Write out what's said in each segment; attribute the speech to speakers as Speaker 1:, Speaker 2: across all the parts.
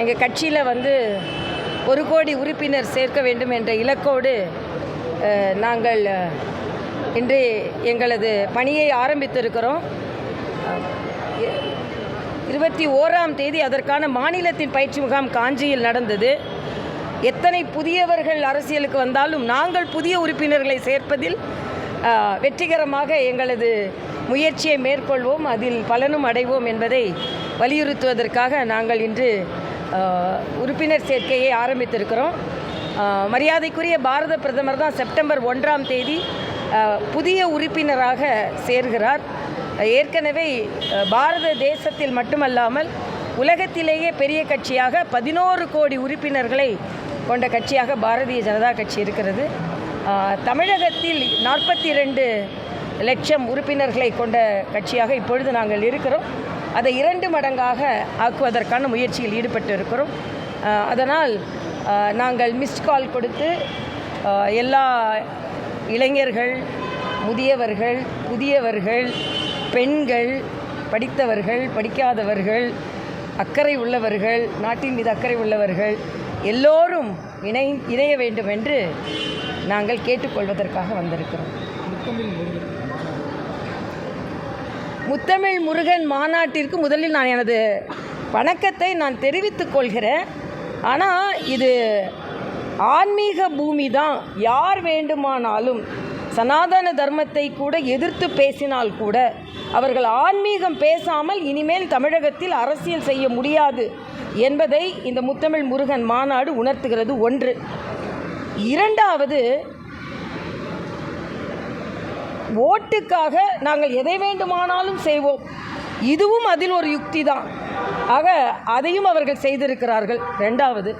Speaker 1: எங்கள் கட்சியில் வந்து ஒரு கோடி உறுப்பினர் சேர்க்க வேண்டும் என்ற இலக்கோடு நாங்கள் இன்று எங்களது பணியை ஆரம்பித்திருக்கிறோம். இருபத்தி ஓராம் தேதி அதற்கான மாநிலத்தின் பயிற்சி முகாம் காஞ்சியில் நடந்தது. எத்தனை புதியவர்கள் அரசியலுக்கு வந்தாலும் நாங்கள் புதிய உறுப்பினர்களை சேர்ப்பதில் வெற்றிகரமாக எங்களது முயற்சியை மேற்கொள்வோம். அதில் பலனும் அடைவோம் என்பதை வலியுறுத்துவதற்காக நாங்கள் இன்று உறுப்பினர் சேர்க்கையை ஆரம்பித்திருக்கிறோம். மரியாதைக்குரிய பாரத பிரதமர் தான் செப்டம்பர் ஒன்றாம் தேதி புதிய உறுப்பினராக சேர்கிறார். ஏற்கனவே பாரத தேசத்தில் மட்டுமல்லாமல் உலகத்திலேயே பெரிய கட்சியாக பதினோரு கோடி உறுப்பினர்களை கொண்ட கட்சியாக பாரதிய ஜனதா கட்சி இருக்கிறது. தமிழகத்தில் நாற்பத்தி ரெண்டு லட்சம் உறுப்பினர்களை கொண்ட கட்சியாக இப்பொழுது நாங்கள் இருக்கிறோம். அதை இரண்டு மடங்காக ஆக்குவதற்கான முயற்சியில் ஈடுபட்டு இருக்கிறோம் அதனால் நாங்கள் மிஸ்ட் கால் கொடுத்து எல்லா இளைஞர்கள் முதியவர்கள் புதியவர்கள் பெண்கள் படித்தவர்கள் படிக்காதவர்கள் அக்கறை உள்ளவர்கள் நாட்டின் மீது அக்கறை உள்ளவர்கள் எல்லோரும் இணை இணைய வேண்டும் என்று நாங்கள் கேட்டுக்கொள்வதற்காக வந்திருக்கிறோம். முத்தமிழ் முருகன் மாநாட்டிற்கு முதலில் நான் எனது வணக்கத்தை நான் தெரிவித்துக் கொள்கிறேன். ஆனால் இது ஆன்மீக பூமி தான். யார் வேண்டுமானாலும் சனாதன தர்மத்தை கூட எதிர்த்து பேசினால் கூட அவர்கள் ஆன்மீகம் பேசாமல் இனிமேல் தமிழகத்தில் அரசியல் செய்ய முடியாது என்பதை இந்த முத்தமிழ் முருகன் மாநாடு உணர்த்துகிறது. ஒன்று. இரண்டாவது ஓட்டுக்காக நாங்கள் எதை வேண்டுமானாலும் செய்வோம். இதுவும் அதில் ஒரு யுக்தி தான். ஆக அதையும் அவர்கள் செய்திருக்கிறார்கள். ரெண்டாவது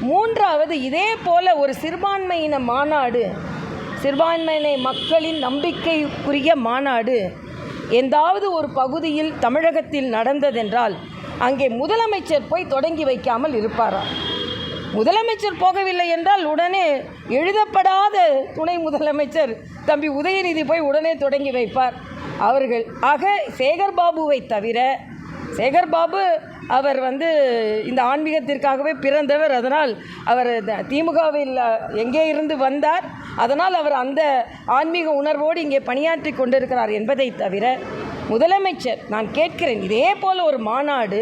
Speaker 1: மூன்றாவது இதே போல ஒரு சிறுபான்மையின மாநாடு சிறுபான்மையினை மக்களின் நம்பிக்கைக்குரிய மாநாடு எந்தாவது ஒரு பகுதியில் தமிழகத்தில் நடந்ததென்றால் அங்கே முதலமைச்சர் போய் தொடங்கி வைக்காமல் இருப்பாரா? முதலமைச்சர் போகவில்லை என்றால் உடனே எழுதப்படாத துணை முதலமைச்சர் தம்பி உதயநிதி போய் உடனே தொடங்கி வைப்பார். அவர்கள் ஆக சேகர் பாபுவை தவிர சேகர் பாபு அவர் வந்து இந்த ஆன்மீகத்திற்காகவே பிறந்தவர். அதனால் அவர் த- திமுகவில் எங்கே இருந்து வந்தார் அதனால் அவர் அந்த ஆன்மீக உணர்வோடு இங்கே பணியாற்றி கொண்டிருக்கிறார் என்பதை தவிர முதலமைச்சர் நான் கேட்கிறேன் இதே போல் ஒரு மாநாடு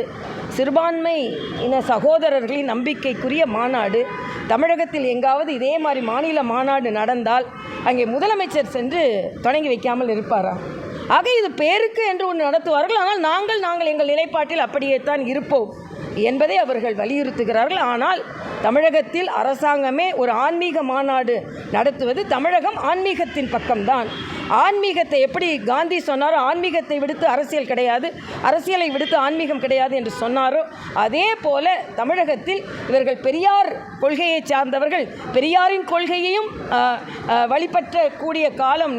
Speaker 1: சிறுபான்மை இன சகோதரர்களின் நம்பிக்கைக்குரிய மாநாடு. தமிழகத்தில் எங்காவது இதே மாதிரி மாநில மாநாடு நடந்தால் அங்கே முதலமைச்சர் சென்று தொடங்கி வைக்காமல் இருப்பாரா? ஆக இது பேருக்கு என்று ஒன்று நடத்துவார்கள். ஆனால் நாங்கள் நாங்கள் எங்கள் நிலைப்பாட்டில் அப்படியே தான் இருப்போம் என்பதை அவர்கள் வலியுறுத்துகிறார்கள். ஆனால் தமிழகத்தில் அரசாங்கமே ஒரு ஆன்மீக மாநாடு நடத்துவது தமிழகம் ஆன்மீகத்தின் பக்கம்தான். ஆன்மீகத்தை எப்படி காந்தி சொன்னாரோ ஆன்மீகத்தை விடுத்து அரசியல் கிடையாது. அரசியலை விடுத்து ஆன்மீகம் கிடையாது என்று சொன்னாரோ அதே போல தமிழகத்தில் இவர்கள் பெரியார் கொள்கையை சார்ந்தவர்கள் பெரியாரின் கொள்கையையும் வழிபற்றக்கூடிய காலம்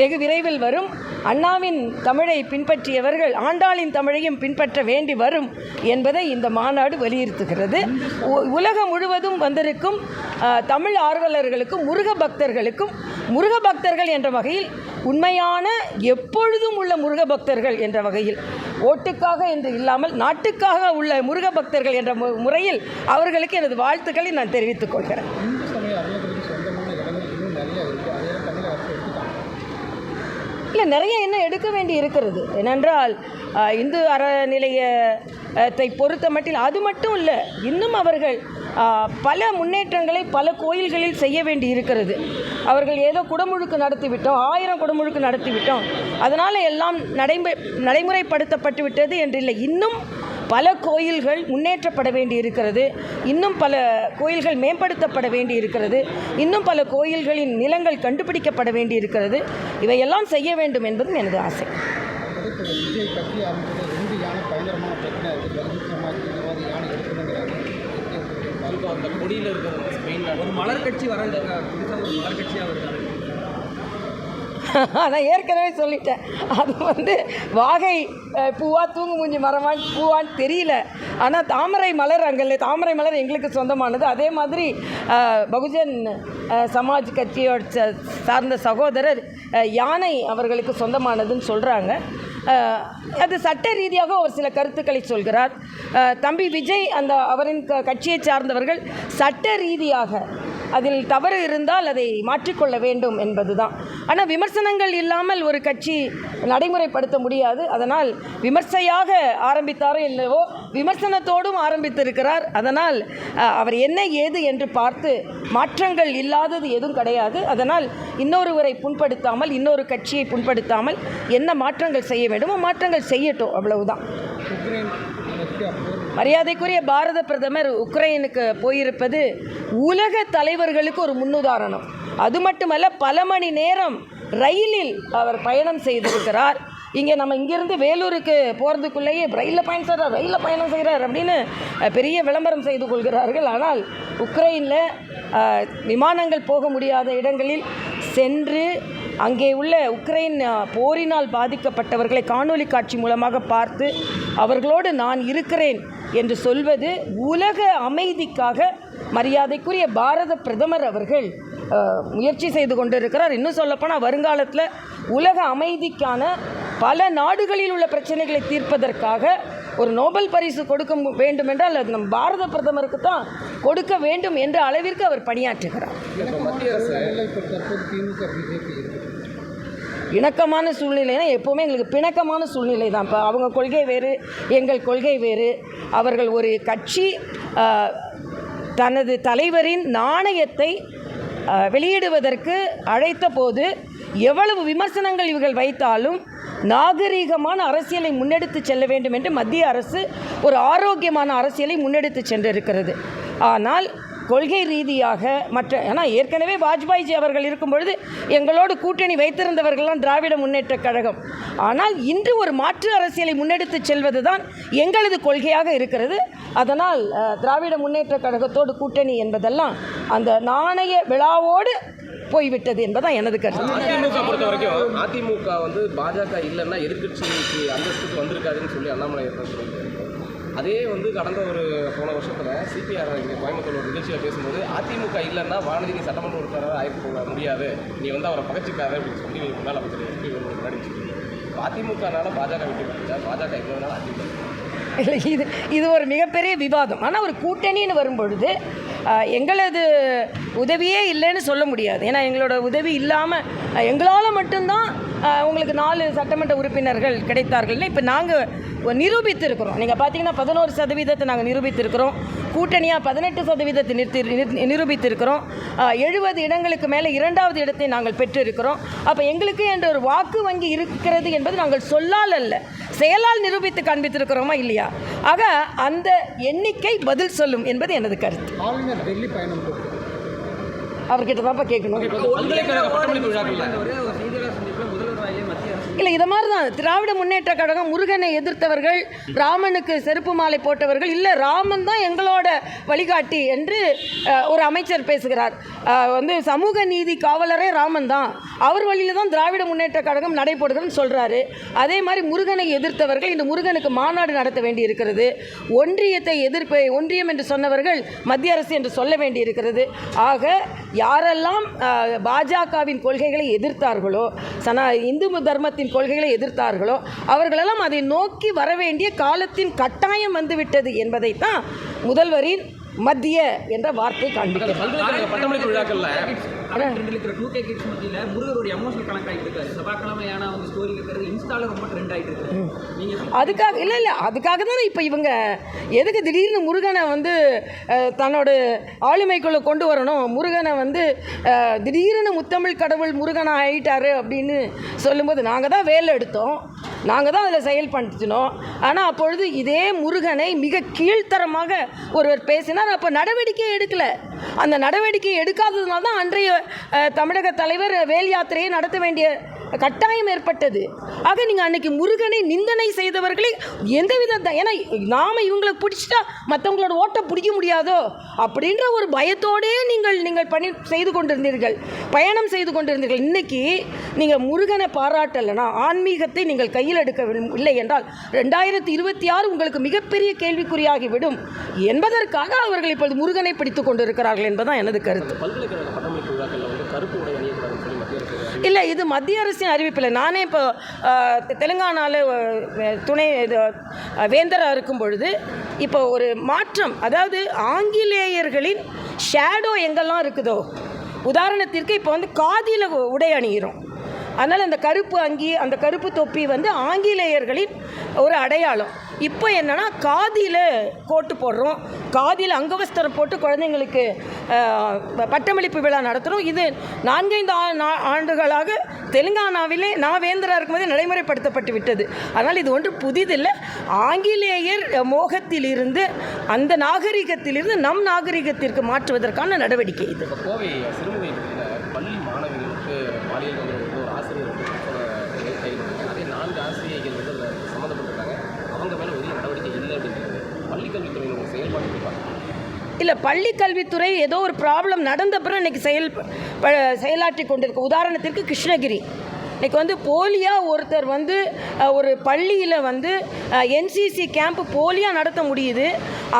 Speaker 1: வெகு விரைவில் வரும். அண்ணாவின் தமிழை பின்பற்றியவர்கள் ஆண்டாளின் தமிழையும் பின்பற்ற வேண்டி வரும் என்பதை இந்த மாநாடு வலியுறுத்துகிறது. உ- உலகம் முழுவதும் வந்திருக்கும் தமிழ் ஆர்வலர்களுக்கும் முருக பக்தர்களுக்கும் முருக பக்தர்கள் என்ற வகையில் உண்மையான எப்பொழுதும் உள்ள முருக பக்தர்கள் என்ற வகையில் ஓட்டுக்காக என்று இல்லாமல் நாட்டுக்காக உள்ள முருக பக்தர்கள் என்ற மு- முறையில் அவர்களுக்கு எனது வாழ்த்துக்களை நான் தெரிவித்துக் கொள்கிறேன். இல்லை நிறைய என்ன எடுக்க வேண்டி இருக்கிறது. ஏனென்றால் இந்து அறநிலையத்தை பொறுத்த மட்டில் அது மட்டும் இல்லை இன்னும் அவர்கள் பல முன்னேற்றங்களை பல கோயில்களில் செய்ய வேண்டி இருக்கிறது. அவர்கள் ஏதோ குடமுழுக்கு நடத்திவிட்டோம் ஆயிரம் குடமுழுக்கு நடத்திவிட்டோம். அதனால் எல்லாம் நடைமுறை நடைமுறைப்படுத்தப்பட்டு விட்டது என்றில்லை. இன்னும் பல கோயில்கள் முன்னேற்றப்பட வேண்டி இருக்கிறது இன்னும் பல கோயில்கள் மேம்படுத்தப்பட வேண்டி இருக்கிறது இன்னும் பல கோயில்களின் நிலங்கள் கண்டுபிடிக்கப்பட வேண்டி இருக்கிறது இவையெல்லாம் செய்ய வேண்டும் என்பதும் எனது ஆசை.
Speaker 2: அந்த கொடியில் இருக்கிற ஸ்பெயினில் ஒரு மலர் கட்சி வர மலர் கட்சியாக இருக்காங்க
Speaker 1: நான் ஏற்கனவே சொல்லிட்டேன். அது வந்து வாகை பூவா தூங்கு மூஞ்சி மரமான் பூவான்னு தெரியல. ஆனால் தாமரை மலர் அங்கே தாமரை மலர் எங்களுக்கு சொந்தமானது. அதே மாதிரி பகுஜன் சமாஜ் கட்சியோட சார்ந்த சகோதரர் யானை அவர்களுக்கு சொந்தமானதுன்னு சொல்கிறாங்க அது சட்ட ரீதியாக ஒரு சில கருத்துக்களை சொல்கிறார். தம்பி விஜய் அந்த அவரின் க- கட்சியை சார்ந்தவர்கள் சட்ட ரீதியாக அதில் தவறு இருந்தால் அதை மாற்றிக்கொள்ள வேண்டும் என்பதுதான். ஆனால் விமர்சனங்கள் இல்லாமல் ஒரு கட்சி நடைமுறைப்படுத்த முடியாது. அதனால் விமர்சையாக ஆரம்பித்தாரோ இல்லவோ விமர்சனத்தோடும் ஆரம்பித்திருக்கிறார். அதனால் அவர் என்ன ஏது என்று பார்த்து மாற்றங்கள் இல்லாதது எதுவும் கிடையாது. அதனால் இன்னொருவரை புண்படுத்தாமல் இன்னொரு கட்சியை புண்படுத்தாமல் என்ன மாற்றங்கள் செய்ய வேண்டுமோ மாற்றங்கள் செய்யட்டும். அவ்வளவுதான். மரியாதைக்குரிய பாரத பிரதமர் உக்ரைனுக்கு போயிருப்பது உலக தலைவர்களுக்கு ஒரு முன்னுதாரணம். அது மட்டுமல்ல பல மணி நேரம் ரயிலில் அவர் பயணம் செய்திருக்கிறார். இங்கே நம்ம இங்கேருந்து வேலூருக்கு போகிறதுக்குள்ளேயே ரயிலில் பயணம் செய்கிறார் ரயிலில் பயணம் செய்கிறார் அப்படின்னு பெரிய விளம்பரம் செய்து கொள்கிறார்கள். ஆனால் உக்ரைனில் விமானங்கள் போக முடியாத இடங்களில் சென்று அங்கே உள்ள உக்ரைன் போரினால் பாதிக்கப்பட்டவர்களை காணொலி காட்சி மூலமாக பார்த்து அவர்களோடு நான் இருக்கிறேன் என்று சொல்வது உலக அமைதிக்காக மரியாதைக்குரிய பாரத பிரதமர் அவர்கள் முயற்சி செய்து கொண்டிருக்கிறார். இன்னும் சொல்லப்போனால் வருங்காலத்தில் உலக அமைதிக்கான பல நாடுகளில் உள்ள பிரச்சனைகளை தீர்ப்பதற்காக ஒரு நோபல் பரிசு கொடுக்க மு- வேண்டும் என்றால் அது நம் பாரத பிரதமருக்கு தான் கொடுக்க வேண்டும் என்ற அளவிற்கு அவர் பணியாற்றுகிறார். இணக்கமான சூழ்நிலைனா எப்போவுமே எங்களுக்கு பிணக்கமான சூழ்நிலை தான். இப்போ அவங்க கொள்கை வேறு எங்கள் கொள்கை வேறு. அவர்கள் ஒரு கட்சி தனது தலைவரின் நாணயத்தை வெளியிடுவதற்கு அழைத்த போது எவ்வளவு விமர்சனங்கள் இவர்கள் வைத்தாலும் நாகரீகமான அரசியலை முன்னெடுத்து செல்ல வேண்டும் என்று மத்திய அரசு ஒரு ஆரோக்கியமான அரசியலை முன்னெடுத்து சென்றிருக்கிறது. ஆனால் கொள்கை ரீதியாக மற்ற ஏன்னா ஏற்கனவே வாஜ்பாய்ஜி அவர்கள் இருக்கும் பொழுது எங்களோடு கூட்டணி வைத்திருந்தவர்கள்லாம் திராவிட முன்னேற்ற கழகம். ஆனால் இன்று ஒரு மாற்று அரசியலை முன்னெடுத்து செல்வது தான் எங்களது கொள்கையாக இருக்கிறது. அதனால் திராவிட முன்னேற்றக் கழகத்தோடு கூட்டணி என்பதெல்லாம் அந்த நாணய விழாவோடு போய்விட்டது என்பதான் எனது கருத்து.
Speaker 2: அதிமுக பொறுத்த வரைக்கும் அதிமுக வந்து பாஜக இல்லைன்னா எதிர்கட்சிக்கு அந்தஸ்துக்கு வந்திருக்காதுன்னு சொல்லி அண்ணாமலை அதே வந்து கடந்த ஒரு போன வருஷத்தில் சிபிஆர் இங்கே கோயம்புத்தூர் ஒரு நிகழ்ச்சியில் பேசும்போது அதிமுக இல்லைன்னா வானதி நீ சட்டமன்ற உறுப்பினராக ஆயிட்டு போக முடியாது. நீ வந்து அவரை பகச்சிக்காத அப்படின்னு சொல்லி முன்னாள் அமைச்சர் எஸ்பி வேலுமணி முன்னாடி சொல்லியிருக்காரு அதிமுகனால பாஜக வெற்றி பெற்றா பாஜக இல்லைனால அதிமுக?
Speaker 1: இல்லை இது இது ஒரு மிகப்பெரிய விவாதம். ஆனால் ஒரு கூட்டணின்னு வரும்பொழுது எங்களது உதவியே இல்லைன்னு சொல்ல முடியாது. ஏன்னா எங்களோட உதவி இல்லாமல் எங்களால் மட்டும்தான் உங்களுக்கு நாலு சட்டமன்ற உறுப்பினர்கள் கிடைத்தார்கள். இப்போ நாங்கள் நிரூபித்திருக்கிறோம். நீங்கள் பார்த்தீங்கன்னா பதினோரு சதவீதத்தை நாங்கள் நிரூபித்திருக்கிறோம். கூட்டணியாக பதினெட்டு சதவீதத்தை நிறுத்தி நிறு- நிரூபித்திருக்கிறோம் எழுபது இடங்களுக்கு மேலே இரண்டாவது இடத்தை நாங்கள் பெற்றிருக்கிறோம் அப்போ எங்களுக்கு என்ற ஒரு வாக்கு வங்கி இருக்கிறது என்பது நாங்கள் சொல்லால் அல்ல செயலால் நிரூபித்து காண்பித்திருக்கிறோமா இல்லையா ஆக அந்த எண்ணிக்கை பதில் சொல்லும் என்பது எனது கருத்து அவர்கிட்ட தான்ப்பா கேட்கணும் இல்லை இதை மாதிரி தான் திராவிட முன்னேற்ற கழகம் முருகனை எதிர்த்தவர்கள் ராமனுக்கு செருப்பு மாலை போட்டவர்கள் இல்லை ராமன் தான் எங்களோட வழிகாட்டி என்று ஒரு அமைச்சர் பேசுகிறார். வந்து சமூக நீதி காவலரே ராமன் தான். அவர் வழியில் தான் திராவிட முன்னேற்ற கழகம் நடைபெறுதுன்னு சொல்கிறாரு அதே மாதிரி முருகனை எதிர்த்தவர்கள் இந்த முருகனுக்கு மாநாடு நடத்த வேண்டி இருக்கிறது ஒன்றியத்தை எதிர்ப்பு ஒன்றியம் என்று சொன்னவர்கள் மத்திய அரசு என்று சொல்ல வேண்டி இருக்கிறது ஆக யாரெல்லாம் பாஜகவின் கொள்கைகளை எதிர்த்தார்களோ சனா இந்து தர்மத்தின் கொள்கைகளை எதிர்த்தார்களோ அவர்களெல்லாம் அதை நோக்கி வரவேண்டிய காலத்தின் கட்டாயம் வந்துவிட்டது என்பதைத்தான் முதல்வரின் மத்திய என்ற வார்த்தை காண்பிக்கிறது.
Speaker 3: ட்ரெண்டில் இருக்கிற டூ கே கிட்ஸ் மத்தியில் முருகருடைய எமோஷனல் கனெக்ட் ஆகிட்டு இருக்காரு. செவ்வாய்க்கிழமை ஏன்னா வந்து ஸ்டோரி இருக்கிறது இன்ஸ்டால ரொம்ப ட்ரெண்ட் ஆகிட்டு இருக்கு. நீங்கள்
Speaker 1: அதுக்காக இல்லை இல்லை அதுக்காக தானே இப்போ இவங்க எதுக்கு திடீர்னு முருகனை வந்து தன்னோட ஆளுமைக்குள்ளே கொண்டு வரணும்? முருகனை வந்து திடீர்னு முத்தமிழ் கடவுள் முருகனை ஆயிட்டாரு அப்படின்னு சொல்லும்போது நாங்கள் தான் வேலை எடுத்தோம். நாங்கள் தான் அதில் செயல்படுத்தினோம் ஆனால் அப்பொழுது இதே முருகனை மிக கீழ்த்தரமாக ஒருவர் பேசினார். அப்போ நடவடிக்கை எடுக்கலை. அந்த நடவடிக்கை எடுக்காததுனால தான் அன்றைய தமிழக தலைவர் வேல் யாத்திரையை நடத்த வேண்டிய கட்டாயம் ஏற்பட்டது. ஆக நீங்கள் அன்னைக்கு முருகனை நிந்தனை செய்தவர்களை எந்தவித த- ஏன்னா நாம இவங்களை பிடிச்சிட்டா மற்றவங்களோட ஓட்டை பிடிக்க முடியாதோ? அப்படின்ற ஒரு பயத்தோடே நீங்கள் நீங்கள் பணி செய்து கொண்டிருந்தீர்கள். பயணம் செய்து கொண்டிருந்தீர்கள். இன்னைக்கு நீங்கள் முருகனை பாராட்டலைன்னா ஆன்மீகத்தை நீங்கள் கையில் எடுக்க இல்லை என்றால் ரெண்டாயிரத்தி இருபத்தி ஆறு உங்களுக்கு மிகப்பெரிய கேள்விக்குறியாகிவிடும் என்பதற்காக அவர்கள் இப்பொழுது முருகனை பிடித்து கொண்டிருக்கிறார்கள் என்பதுதான் எனது கருத்து.
Speaker 2: மத்திய அரசு
Speaker 1: இல்லை இது மத்திய அரசின் அறிவிப்பில் நானே இப்போ தெலுங்கானாவில் துணை இது வேந்தராக இருக்கும் பொழுது இப்போ ஒரு மாற்றம் அதாவது ஆங்கிலேயர்களின் ஷேடோ எங்கெல்லாம் இருக்குதோ உதாரணத்திற்கு இப்போ வந்து காதியில் உடை அணிகிறோம். அதனால் அந்த கருப்பு அங்கி அந்த கருப்பு தொப்பி வந்து ஆங்கிலேயர்களின் ஒரு அடையாளம். இப்போ என்னன்னா காதியில் கோட்டு போடுறோம். காதியில் அங்கவஸ்திரம் போட்டு குழந்தைங்களுக்கு பட்டமளிப்பு விழா நடத்துகிறோம் இது நான்கைந்து ஆ- நா- ஆண்டுகளாக தெலுங்கானாவிலே நான் வேந்தராக இருக்கும்போது நடைமுறைப்படுத்தப்பட்டு விட்டது. அதனால் இது ஒன்று புதிதில்லை. ஆங்கிலேயர் மோகத்திலிருந்து அந்த நாகரிகத்திலிருந்து நம் நாகரிகத்திற்கு மாற்றுவதற்கான நடவடிக்கை இது.
Speaker 2: கோவை சிறுமுகை பகுதியில் பள்ளி மாணவிகளுக்கு பாலியல் தொந்தரவு வந்து ஒரு ஆசிரியர் வந்து குற்றச்சாட்டு கைது பண்ணாங்க அதே நான்கு ஆசிரியர்கள் வந்து அதில் சம்மந்தப்பட்டிருக்காங்க அவங்க மேலே உரிய நடவடிக்கை இல்லை அப்படிங்கிறது பள்ளிக்கல்வித்துறையினுடைய செயல்பாடு எப்படி பார்க்கணும்
Speaker 1: இல்லை பள்ளி கல்வித்துறை ஏதோ ஒரு ப்ராப்ளம் நடந்த பிறகு இன்னைக்கு செயல் செயலாற்றி கொண்டிருக்கு. உதாரணத்திற்கு கிருஷ்ணகிரி. இன்றைக்கி வந்து போலியாக ஒருத்தர் வந்து ஒரு பள்ளியில் வந்து என்சிசி கேம்ப் போலியாக நடத்த முடியுது.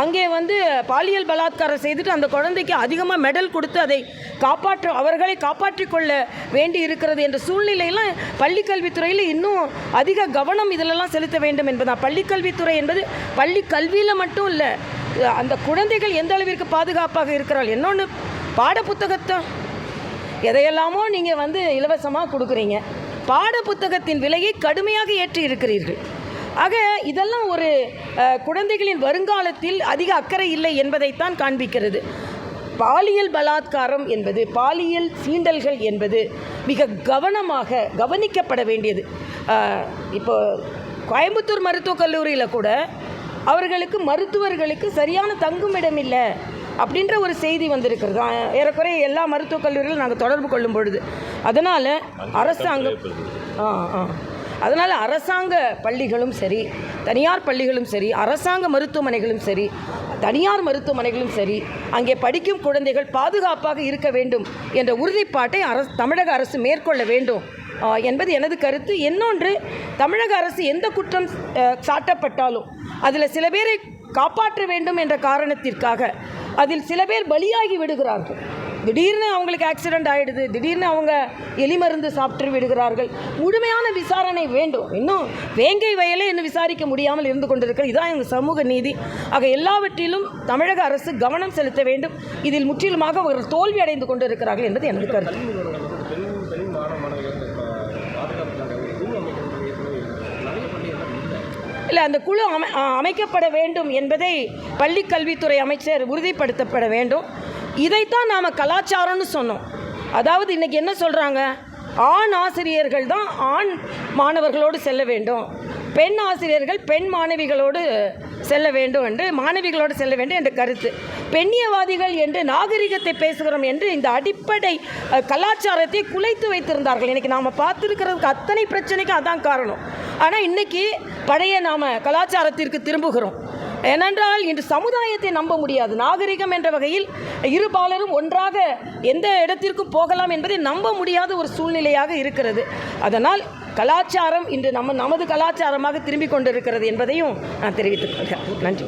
Speaker 1: அங்கே வந்து பாலியல் பலாத்காரம் செய்துட்டு அந்த குழந்தைக்கு அதிகமாக மெடல் கொடுத்து அதை காப்பாற்ற அவர்களை காப்பாற்றிக்கொள்ள வேண்டி இருக்கிறது என்ற சூழ்நிலையெல்லாம் பள்ளிக்கல்வித்துறையில் இன்னும் அதிக கவனம் இதிலெல்லாம் செலுத்த வேண்டும் என்பதான் பள்ளிக்கல்வித்துறை என்பது பள்ளி கல்வியில் மட்டும் இல்லை அந்த குழந்தைகள் எந்த அளவிற்கு பாதுகாப்பாக இருக்கிறாள்? இன்னொன்று பாட புத்தகத்தை எதையெல்லாமோ நீங்கள் வந்து இலவசமாக கொடுக்குறீங்க. பாட புத்தகத்தின் விலையை கடுமையாக ஏற்றி இருக்கிறீர்கள். ஆக இதெல்லாம் ஒரு குழந்தைகளின் வருங்காலத்தில் அதிக அக்கறை இல்லை என்பதைத்தான் காண்பிக்கிறது. பாலியல் பலாத்காரம் என்பது பாலியல் சீண்டல்கள் என்பது மிக கவனமாக கவனிக்கப்பட வேண்டியது. இப்போ கோயம்புத்தூர் மருத்துவக் கல்லூரியில் கூட அவர்களுக்கு மருத்துவர்களுக்கு சரியான தங்குமிடம் இல்லை அப்படின்ற ஒரு செய்தி வந்திருக்கிறது. ஏறக்குறைய எல்லா மருத்துவக் கல்லூரிகளும் நாங்கள் தொடர்பு கொள்ளும் பொழுது. அதனால் அரசாங்கம் ஆ ஆ. அதனால் அரசாங்க பள்ளிகளும் சரி தனியார் பள்ளிகளும் சரி அரசாங்க மருத்துவமனைகளும் சரி தனியார் மருத்துவமனைகளும் சரி அங்கே படிக்கும் குழந்தைகள் பாதுகாப்பாக இருக்க வேண்டும் என்ற உறுதிப்பாட்டை அரசு தமிழக அரசு மேற்கொள்ள வேண்டும். என்பது எனது கருத்து. இன்னொன்று தமிழக அரசு எந்த குற்றம் சாட்டப்பட்டாலும் அதில் சில பேரை காப்பாற்ற வேண்டும் என்ற காரணத்திற்காக அதில் சில பேர் பலியாகி விடுகிறார்கள். திடீர்னு அவங்களுக்கு ஆக்சிடென்ட் ஆகிடுது திடீர்னு அவங்க எலி மருந்து சாப்பிட்டு விடுகிறார்கள். முழுமையான விசாரணை வேண்டும். இன்னும் வேங்கை வயலே இன்னும் விசாரிக்க முடியாமல் இருந்து கொண்டிருக்கிறது இதான் எங்கள் சமூக நீதி. ஆக எல்லாவற்றிலும் தமிழக அரசு கவனம் செலுத்த வேண்டும். இதில் முற்றிலுமாக அவர்கள் தோல்வி அடைந்து கொண்டிருக்கிறார்கள் என்பது எனது கருத்து
Speaker 2: கல்வி நிறுவனங்கள் வந்து பெண் பெண் மாணவ மாணவிகளுக்கு இப்போ பாதுகாப்புக்காக ஒரு குழு அமைக்கிறது ஏற்கனவே இருக்கு. நிறைய பள்ளிகள் இல்லை
Speaker 1: அந்த குழு அமை அமைக்கப்பட வேண்டும் என்பதை பள்ளி கல்வித்துறை அமைச்சர் உறுதிப்படுத்தப்பட வேண்டும். இதைத்தான் நாம் கலாச்சாரம்னு சொன்னோம். அதாவது இன்றைக்கி என்ன சொல்கிறாங்க ஆண் ஆசிரியர்கள் தான் ஆண் மாணவர்களோடு செல்ல வேண்டும். பெண் ஆசிரியர்கள் பெண் மாணவிகளோடு செல்ல வேண்டும் என்று மாணவிகளோடு செல்ல வேண்டும் என்ற கருத்து. பெண்ணியவாதிகள் என்று நாகரிகத்தை பேசுகிறோம் என்று இந்த அடிப்படை கலாச்சாரத்தை குலைத்து வைத்திருந்தார்கள். இன்னைக்கு நாம் பார்த்துருக்கிறதுக்கு அத்தனை பிரச்சனைக்கு அதான் காரணம். ஆனால் இன்னைக்கு பழைய நாம் கலாச்சாரத்திற்கு திரும்புகிறோம். ஏனென்றால் இன்று சமுதாயத்தை நம்ப முடியாது. நாகரிகம் என்ற வகையில் இருபாலரும் ஒன்றாக எந்த இடத்திற்கும் போகலாம் என்பதை நம்ப முடியாத ஒரு சூழ்நிலையாக இருக்கிறது. அதனால் கலாச்சாரம் இன்று நம்ம நமது கலாச்சாரமாக திரும்பிக் கொண்டிருக்கிறது என்பதையும் நான் தெரிவித்துக் கொள்கிறேன். நன்றி.